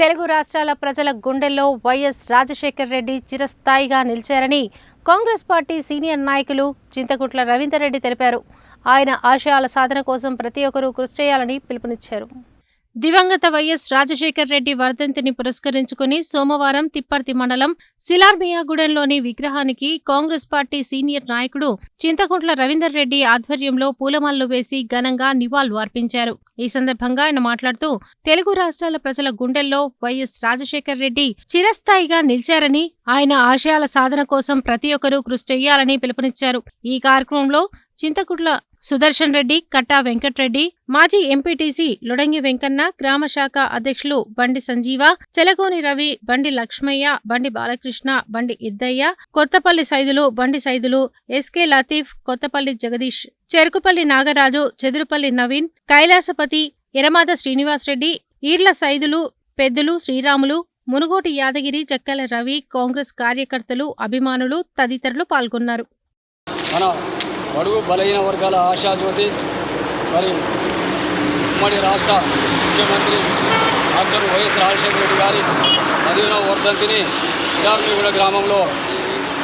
తెలుగు రాష్ట్రాల ప్రజల గుండెల్లో వైఎస్ రాజశేఖర్ రెడ్డి చిరస్థాయిగా నిలిచారని కాంగ్రెస్ పార్టీ సీనియర్ నాయకులు చింతకుట్ల రవీందర్ రెడ్డి తెలిపారు. ఆయన ఆశయాల సాధన కోసం ప్రతి ఒక్కరూ కృషి చేయాలని పిలుపునిచ్చారు. దివంగత వైఎస్ రాజశేఖర్ రెడ్డి వర్ధంతిని పురస్కరించుకుని సోమవారం తిప్పర్తి మండలం శిలార్మియాగూడెంలోని విగ్రహానికి కాంగ్రెస్ పార్టీ సీనియర్ నాయకుడు చింతకుంట్ల రవీందర్ రెడ్డి ఆధ్వర్యంలో పూలమాలలు వేసి ఘనంగా నివాళులు అర్పించారు. ఈ సందర్భంగా ఆయన మాట్లాడుతూ తెలుగు రాష్ట్రాల ప్రజల గుండెల్లో వైఎస్ రాజశేఖర్ రెడ్డి చిరస్థాయిగా నిలిచారని ఆయన ఆశయాల సాధన కోసం ప్రతి ఒక్కరూ కృషి చేయాలని పిలుపునిచ్చారు. ఈ కార్యక్రమంలో చింతకుట్ల సుదర్శన్ రెడ్డి కట్టా వెంకట్రెడ్డి మాజీ ఎంపీటీసీ లొడంగి వెంకన్న గ్రామ శాఖ అధ్యక్షులు బండి సంజీవ చెలగోని రవి బండి లక్ష్మయ్య బండి బాలకృష్ణ బండి ఇద్దయ్య కొత్తపల్లి సైదులు బండి సైదులు ఎస్కే లతీఫ్ కొత్తపల్లి జగదీష్ చెరుకుపల్లి నాగరాజు చెదురుపల్లి నవీన్ కైలాసపతి ఎరమాద శ్రీనివాసరెడ్డి ఈర్ల సైదులు పెద్దలు శ్రీరాములు మునుగోటి యాదగిరి చక్కెల రవి కాంగ్రెస్ కార్యకర్తలు అభిమానులు తదితరులు పాల్గొన్నారు. బడుగు బలహీన వర్గాల ఆశాజ్యోతి మరి ఉమ్మడి రాష్ట్ర ముఖ్యమంత్రి డాక్టర్ వైఎస్ రాజశేఖర రెడ్డి గారి పదిహేనవ వర్ధంతిని ఇడార్మిగూడ గ్రామంలో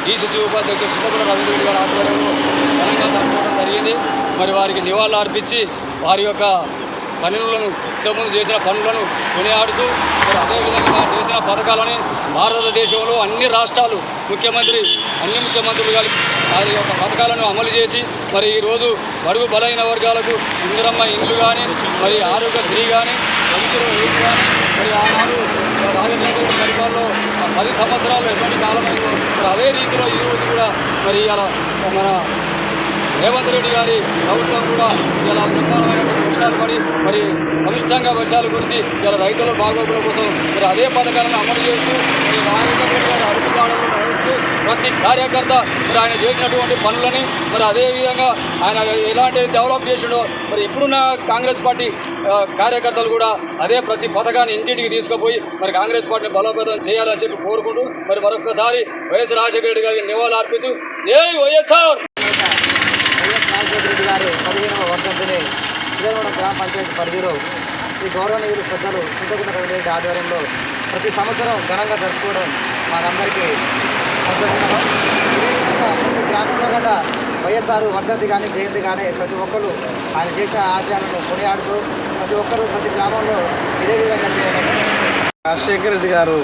డీసీసీ ఉపాధ్యక్షుడు సుబ్బగుడ రవీంద్ర రెడ్డి గారి ఆధ్వర్యంలో ఘనంగా జరుపుకోవడం జరిగింది. మరి వారికి నివాళులు అర్పించి వారి యొక్క పనులను ఇంతకుముందు చేసిన పనులను కొనియాడుతూ అదేవిధంగా చేసిన పథకాలని భారతదేశంలో అన్ని రాష్ట్రాలు ముఖ్యమంత్రి అన్ని ముఖ్యమంత్రులు కానీ వారి యొక్క పథకాలను అమలు చేసి మరి ఈరోజు బడుగు బలైన వర్గాలకు ఇందిరమ్మ ఇండ్లు కానీ మరి ఆరోగ్యశ్రీ కానీ మంత్రులు ఏది కానీ మరి ఆనాడు రాజశేఖర పరిపాలనలో పది సంవత్సరాలు ఎటువంటి కాలమైందో మరి అదే రీతిలో ఈరోజు కూడా మరి ఇలా మన రేవంత్ రెడ్డి గారి ప్రభుత్వం కూడా ఇలా బ్రహ్మాండమైనటువంటి వర్షాలు పడి మరి సమిష్టంగా వర్షాలు కురిసి ఇలా రైతుల బాగోగుల కోసం మరి అదే పథకాలను అమలు చేస్తూ మరి రాజశేఖర గారి నడుస్తూ ప్రతి కార్యకర్త మరి ఆయన చేసినటువంటి పనులని మరి అదే విధంగా ఆయన ఎలాంటి డెవలప్ చేసిండో మరి ఇప్పుడున్న కాంగ్రెస్ పార్టీ కార్యకర్తలు కూడా అదే ప్రతి పథకాన్ని ఇంటింటికి తీసుకుపోయి మరి కాంగ్రెస్ పార్టీని బలోపేతం చేయాలని చెప్పి కోరుకుంటూ మరి మరొకసారి వైఎస్ రాజశేఖర రెడ్డి గారికి నివాళులు అర్పిస్తూ జై వైఎస్ఆర్ వైఎస్ రాజశేఖర రెడ్డి గారి పదిహేనవ వర్ధంతిని శ్రీగూడెం గ్రామ పంచాయతీ పరిధిలో శ్రీ గౌరవనీయులు పెద్దలు చింతకుంట రవిరెడ్డి ఆధ్వర్యంలో ప్రతి సంవత్సరం ఘనంగా జరుపుకోవడం మాకందరికీ సంతోషకరం. అదేవిధంగా ప్రతి గ్రామంలో కూడా వైఎస్ఆర్ వర్ధంతి కానీ జయంతి కానీ ప్రతి ఒక్కరు ఆయన చేసిన ఆశయాలను కొనియాడుతూ ప్రతి ఒక్కరూ ప్రతి గ్రామంలో ఇదే విధంగా చేయాలని రాజశేఖర రెడ్డి గారు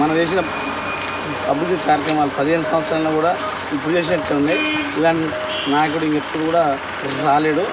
మనం చేసిన అభివృద్ధి కార్యక్రమాలు పదిహేను సంవత్సరాల్లో కూడా ఇప్పుడు చేసినట్టు ఉన్నాయి. ఇలాంటి నాయకుడు ఇంకెప్పుడు కూడా రాలేడు.